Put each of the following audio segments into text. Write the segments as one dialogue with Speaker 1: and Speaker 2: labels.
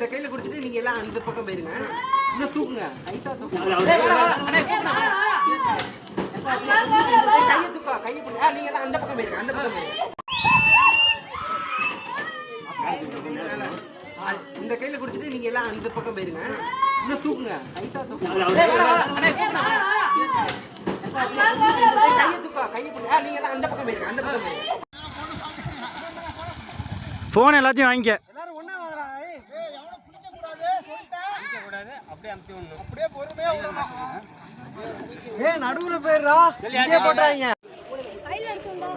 Speaker 1: இந்த கையில குடிச்சிட்டு நீங்க எல்லாம் அந்த பக்கம் போயிருங்க. இன்னும் தூக்குங்க. டைட்டா தூக்குங்க கையை தூக்கா கையை பிடி. ஆ, நீங்க எல்லாம் அந்த பக்கம் போயிருங்க அந்த பக்கம் போயிருங்க. இந்த கையில குடிச்சிட்டு நீங்க எல்லாம் அந்த பக்கம் போயிருங்க. இன்னும் தூக்குங்க. டைட்டா தூக்குங்க கையை தூக்கா கையை பிடி. ஆ, நீங்க எல்லாம் அந்த பக்கம் போயிருங்க அந்த பக்கம் போயிருங்க.
Speaker 2: ஃபோன் எல்லாத்தையும் வாங்கிக்க
Speaker 1: எல்லாரும் ஒண்ணா வாங்கடா ஏய் ஏய் நடுவுல போயிடுறா. இங்கே போட்டாங்க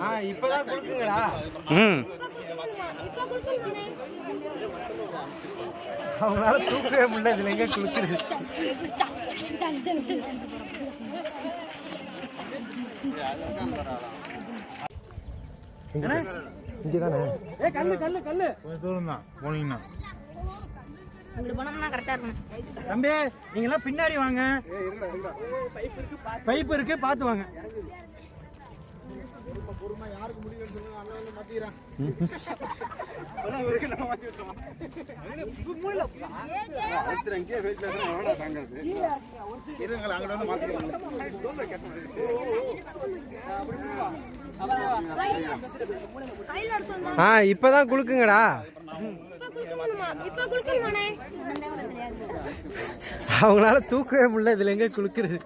Speaker 1: ஆ. இப்பதான் கொடுக்குங்கடா
Speaker 2: ம்.
Speaker 1: அவங்களால தூக்கவே முடியல இதுல எங்க குளுக்குறது இங்கதானே? ஏ கல்லு கல்லு கல்லு.
Speaker 2: தூரம் தான் போனீங்கன்னா.
Speaker 3: இங்கிட்டு போனோம்னா கரெக்டா இருக்கும்
Speaker 2: தம்பி நீங்க எல்லாம் பின்னாடி வாங்க. பைப் இருக்கு பார்த்து வாங்க.
Speaker 1: ஆ இப்பதான் குளுக்குங்கடா அவங்களால தூக்கவே முடியல இதுல எங்க குளுக்குறது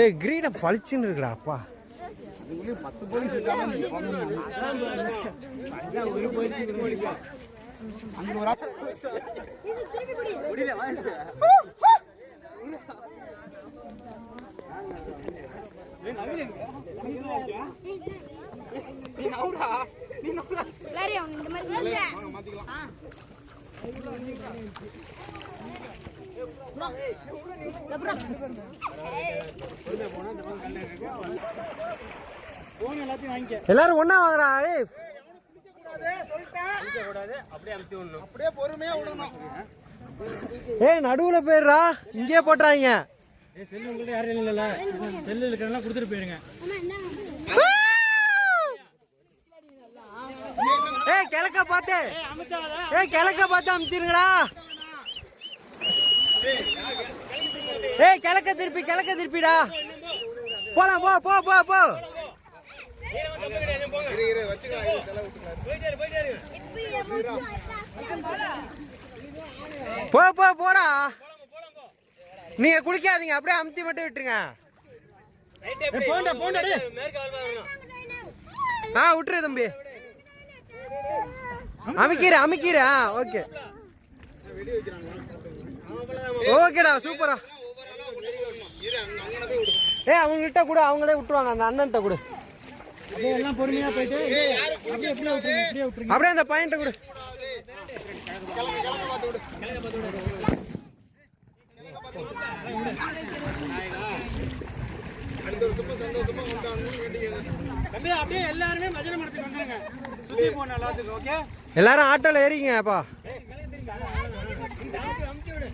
Speaker 1: ஏய் கிரீடம் பளிச்சுன்னு இருக்குடா அப்பா
Speaker 3: எல்லாரையும் அவங்க இந்த மாதிரி இல்ல. ஆ. bro. இந்த bro.
Speaker 2: ஃபோன் எல்லாத்தையும் வாங்கிக்க
Speaker 1: எல்லாரும் ஒண்ணா வாங்கடா ஏய். ஏய் நடுவுல போயிடுறா. இங்கே போட்டுறாங்க.
Speaker 2: ஏய் செல்லு உங்கள்ட்ட யாரும் இல்லைல்ல செல்லு இருக்கிறதெல்லாம் கொடுத்துட்டு போயிருங்க.
Speaker 1: கிழக்க ஏய் கிழக்க பார்த்து அமுத்திருங்கடா ஏய் கிழக்க திருப்பி கிழக்க திருப்பிடா. போலாம் போ போ போ போ. போ போ போடா. நீங்க குளிக்காதீங்க அப்படியே அமுத்தி மட்டும் விட்டுருங்க. ஆ விட்டுரு தம்பி. அமைக்கிற அமைக்கிற ஓகே. ஓகேடா சூப்பரா. ஏ அவங்கள்ட்ட கூட அவங்களே விட்டுருவாங்க. அந்த அண்ணன்ட்ட கூட.
Speaker 2: அப்படியே எல்லாம் பொறுமையா போயிட்டு சந்தோஷமா சந்தோஷமா கொண்டாடணும்னு வேண்டியது
Speaker 1: அப்படியே
Speaker 2: எல்லாருமே மஜன மடத்துக்கு வந்துருங்க. சுத்தி போன எல்லாத்துக்கும் ஓகே
Speaker 1: எல்லாரும் ஆட்டோல ஏறிங்க அப்பா. அமுச்சு விடு.